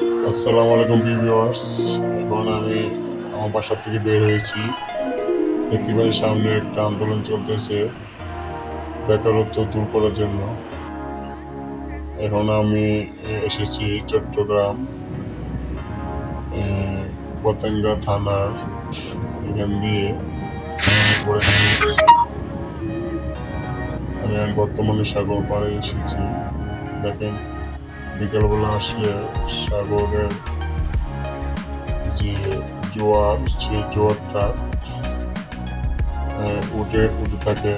আসসালামু আলাইকুম, ভিউয়ার্স। এখন আমি আমার বাসার থেকে বের হয়েছি। দেখতে পাই সামনে একটা আন্দোলন চলতেছে, বেকারত্ব দূর করার জন্য। এখন আমি এসেছি চট্টগ্রাম পতেঙ্গা থানার এখান দিয়ে। আমি বর্তমানে সাগর পাড়ে এসেছি। দেখেন বিকেলবেলা আসলে সাগরের যে জোয়ার সে জোয়ারটা উঠে উঠে থাকে।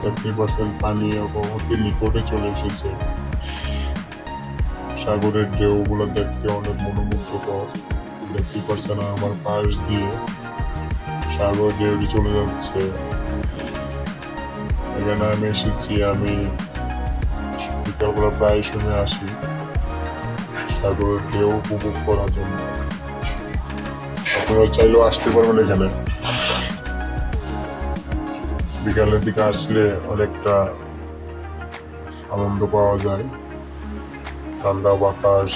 থার্টি পার্সেন্ট পানি অতি নিকটে চলে এসেছে। সাগরের ঢেউগুলো দেখতে অনেক মনোমুগ্ধকর। দেখতে পারছে না আমার পাশ দিয়ে সাগর ঢেউটি চলে যাচ্ছে। এখানে আমি এসেছি, আমি বিকালবেলা প্রায় সময় আসি সাগরের ঢেউ উপভোগ করার জন্য। আপনারা চাইলেও আসতে পারবেন এখানে। বিকালের দিকে আসলে অনেকটা আনন্দ পাওয়া যায়। ঠান্ডা বাতাস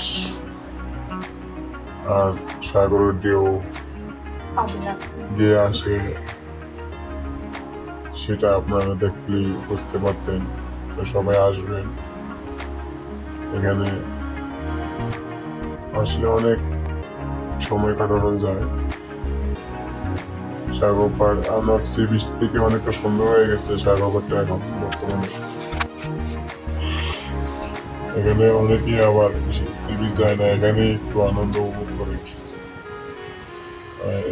আর সাগরের ঢেউ দিয়ে আসে, সেটা আপনারা দেখলেই বুঝতে পারতেন। তো সবাই আসবেন। এখানে আসলে অনেক সময় কাটানো যায়। সাগর আমার সি বিচ থেকে অনেকটা সুন্দর হয়ে গেছে সাগর পাড়টা এখন বর্তমানে। এখানে অনেকেই আবার সি বিচ যায় না, এখানে একটু আনন্দ উপভোগ করে।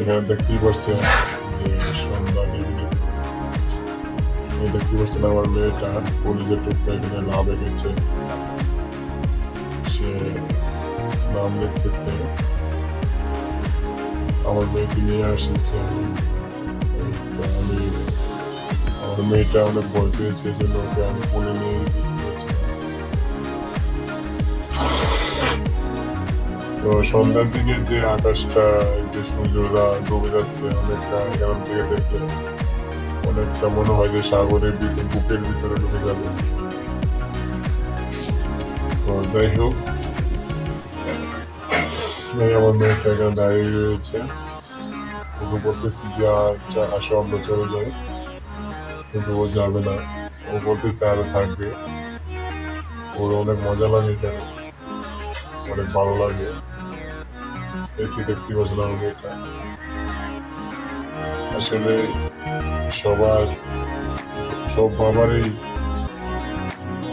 এখানে দেখতেই নিবিড় দেখতে পাচ্ছেন আমার মেয়েটা কলেজের টুকটা এখানে লাভ এগেছে আমার মেয়েকে নিয়ে আসেছে। তো সন্ধ্যার দিকে যে আকাশটা যে সূর্যরা ডুবে যাচ্ছে, অনেকটা এখান থেকে দেখলে অনেকটা মনে হয় যে সাগরের বুকের ভিতরে ঢুকে যাবে। তো যাই হোক এই আমার মেয়েটা এখানে দাঁড়িয়ে রয়েছে? ওকে বলতেছি যে যা, আসো, আমরা চলে যাই। কিন্তু ও যাবে না। ও বলতেছে, আরও থাকবে। ওর অনেক মজা লাগে এখানে। অনেক ভালো লাগে। দেখতে দেখতে পাচ্ছেন আমার মেয়েটা। আসলে সবার, সব বাবারই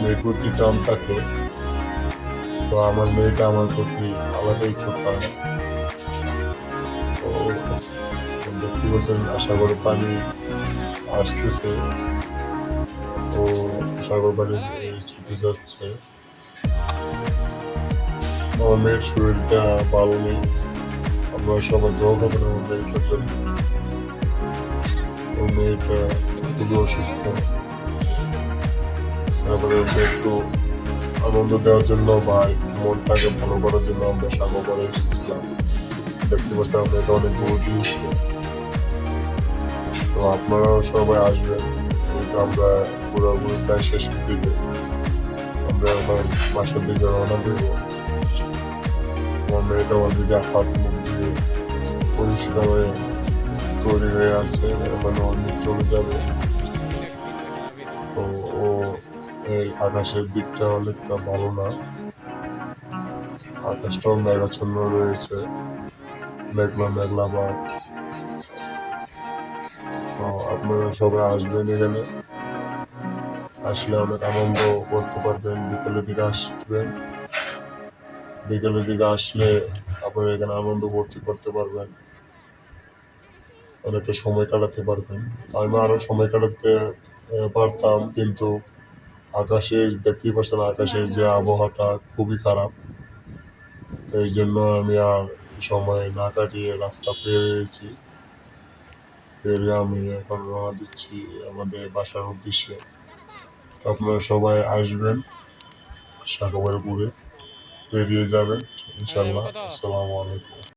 মেয়ের প্রতি টান থাকে। তো আমার মেয়েটা আমার প্রতি আলাদাই ছোটা তো দেখতে পাচ্ছেন আশা পানি আসতেছে। ও সাগর পানি ছুটে যাচ্ছে। আমার মেয়ের শরীরটা ভালো নেই। আমরা সবাই দোয়া করবেন আমার মেয়েটার জন্য। ওর মেয়েটা খুবই অসুস্থ। তারপরে একটু আনন্দ দেওয়ার জন্য বা মনটাকে ভালো করার জন্য আমরা সাগর করে এসেছিলাম। দেখতে পাচ্ছি আমরা এটা অনেক দূর দিয়েছি তো আপনারাও সবাই আসবেন। আমরা পুরোপুরি প্রায় শেষের দিকে। আমরা এখন বাসার দিকে রওনা দেবো। আমার মেয়েটা ওদিকে হাত মুখ পরিষ্কার হয়ে তৈরি হয়ে আছে। মানে অনেক চলে যাবে। এই আকাশের দিকটা অনেকটা ভালো না। আকাশটাও মেঘাচ্ছন্ন রয়েছে। মেঘলা মেঘলা বা আপনারা সবাই আসবেন এখানে। আসলে অনেক আনন্দ করতে পারবেন। বিকেলের দিকে আসবেন। বিকেলের দিকে আসলে আপনারা এখানে আনন্দ ভর্তি করতে পারবেন। অনেকটা সময় কাটাতে পারবেন। আমি আরও সময় কাটাতে পারতাম, কিন্তু আকাশের দেখতেই পাচ্ছেন আকাশের যে আবহাওয়াটা খুবই খারাপ। এই জন্য আমি আর সময় না কাটিয়ে রাস্তা পেয়েছি পেরিয়ে আমি এখন রওনা দিচ্ছি আমাদের বাসার উদ্দেশ্যে। আপনারা সবাই আসবেন সাগরের পুরে। পেরিয়ে যাবেন ইনশাল্লাহ আসসালামু আলাইকুম।